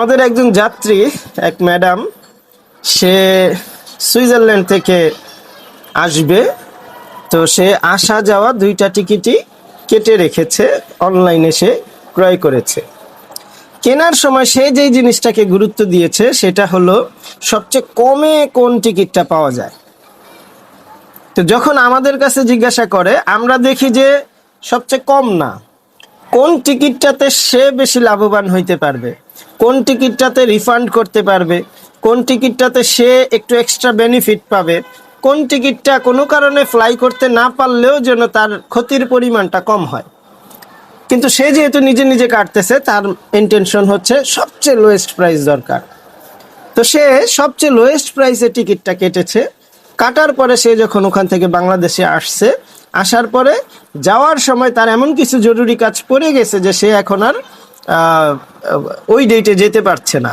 আমাদের একজন যাত্রী, এক ম্যাডাম, সে সুইজারল্যান্ড থেকে আসবে। তো সে আসা যাওয়া দুইটা টিকিটই কেটে রেখেছে, অনলাইনে সে ক্রয় করেছে। কেনার সময় সে যেই জিনিসটাকে গুরুত্ব দিয়েছে, সেটা হলো সবচেয়ে কমে কোন টিকিটটা পাওয়া যায়। তো যখন আমাদের কাছে জিজ্ঞাসা করে, আমরা দেখি যে সবচেয়ে কম না। কোন টিকিটটাতে সে বেশি লাভবান হইতে পারবে? কোন টিকিটটাতে রিফান্ড করতে পারবে, কোন টিকিটটাতে সে একটু এক্সট্রা বেনিফিট পাবে, কোন টিকিটটা কোনো কারণে ফ্লাই করতে না পারলেও যেন তার ক্ষতির পরিমাণটা কম হয়। কিন্তু সে যেহেতু নিজে নিজে কাটতেছে, তার ইন্টেনশন হচ্ছে সবচেয়ে লোয়েস্ট প্রাইস দরকার। তো সে সবচেয়ে লোয়েস্ট প্রাইসে টিকিটটা কেটেছে। কাটার পরে সে যখন ওখান থেকে বাংলাদেশে আসছে, আসার পরে যাওয়ার সময় তার এমন কিছু জরুরি কাজ পড়ে গেছে যে সে এখন আর ওই ডেটে যেতে পারছে না।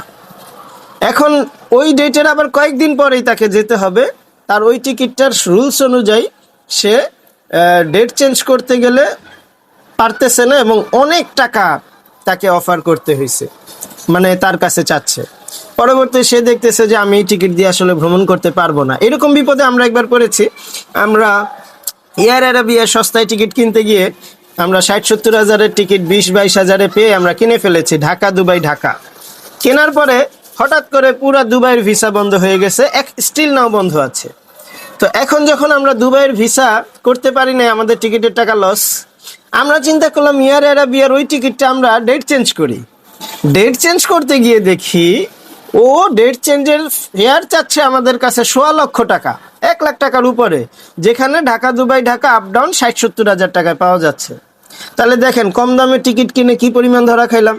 এখন ওই ডেটের আবার কয়েকদিন পরেই তাকে যেতে হবে। তার ওই টিকিটটার রুলস অনুযায়ী সে ডেট চেঞ্জ করতে গেলে পারতেছে না এবং অনেক টাকা তাকে অফার করতে হয়েছে। মানে তার কাছে চাচ্ছে। পরবর্তী সে দেখতেছে যে আমি এই টিকিট দিয়ে আসলে ভ্রমণ করতে পারব না। এরকম বিপদে আমরা একবার পড়েছি। আমরা এয়ার অ্যারাবিয়া সস্তায় টিকিট কিনতে গিয়ে আমরা ষাট সত্তর হাজারের টিকিট, বিশ বাইশ হাজারে পেয়ে আমরা কিনে ফেলেছি ঢাকা, দুবাই, ঢাকা। কেনার পরে হঠাৎ করে পুরা দুবাইয়ের ভিসা বন্ধ হয়ে গেছে, এক স্টিল নাও বন্ধ আছে। তো এখন যখন আমরা দুবাইয়ের ভিসা করতে পারি না আমাদের টিকিটের টাকা লস আমরা চিন্তা করলাম, ইয়ার অ্যারাবিয়ার ওই টিকিটটা আমরা ডেট চেঞ্জ করি। ডেট চেঞ্জ করতে গিয়ে দেখি, ও ডেট চেঞ্জের ফেয়ার চাচ্ছে আমাদের কাছে সোয়া লক্ষ টাকা, এক লাখ টাকার উপরে, যেখানে Dhaka, Dubai, Dhaka up down ষাট সত্তর হাজার টাকায় পাওয়া যাচ্ছে। তাহলে দেখেন, কম দামে টিকিট কিনে কি পরিমাণ ধরা খাইলাম?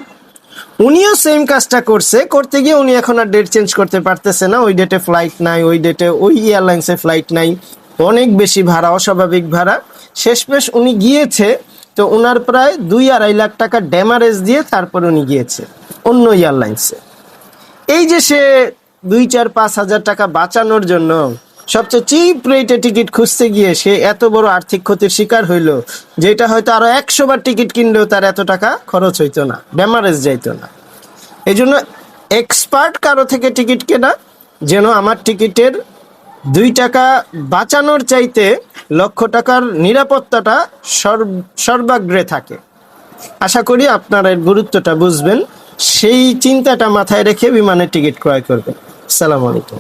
উনিও সেম কাজটা করছে, করতে গিয়ে উনি এখন আর ডেট চেঞ্জ করতে পারতেছে না। ওই ডেটে ফ্লাইট নাই, ওই ডেটে ওই এয়ারলাইন্সে ফ্লাইট নাই। অনেক বেশি ভাড়া, অস্বাভাবিক ভাড়া। শেষমেশ উনি গিয়েছে, তো ওনার প্রায় দুই আড়াই লাখ টাকা ড্যামারেজ দিয়ে তারপর উনি গিয়েছে অন্য এয়ারলাইন্সে এই যে সে দুই, চার, পাঁচ হাজার টাকা বাঁচানোর জন্য সবচেয়ে চিপ রেটে টিকিট খুঁজতে গিয়ে সে এত বড় আর্থিক ক্ষতির শিকার হইল, যেটা হয়তো আরও একশো বার টিকিট কিনলেও তার এত টাকা খরচ হইতো না ড্যামারেজ যাইতো না। এই জন্য এক্সপার্ট কারও থেকে টিকিট কেনা, যেন আমার টিকিটের দুই টাকা বাঁচানোর চাইতে লক্ষ টাকার নিরাপত্তাটা সর্ব- সর্বাগ্রে থাকে। আশা করি আপনারা এর গুরুত্বটা বুঝবেন, সেই চিন্তাটা মাথায় রেখে বিমানের টিকিট ক্রয় করবেন। সালাম আলাইকুম।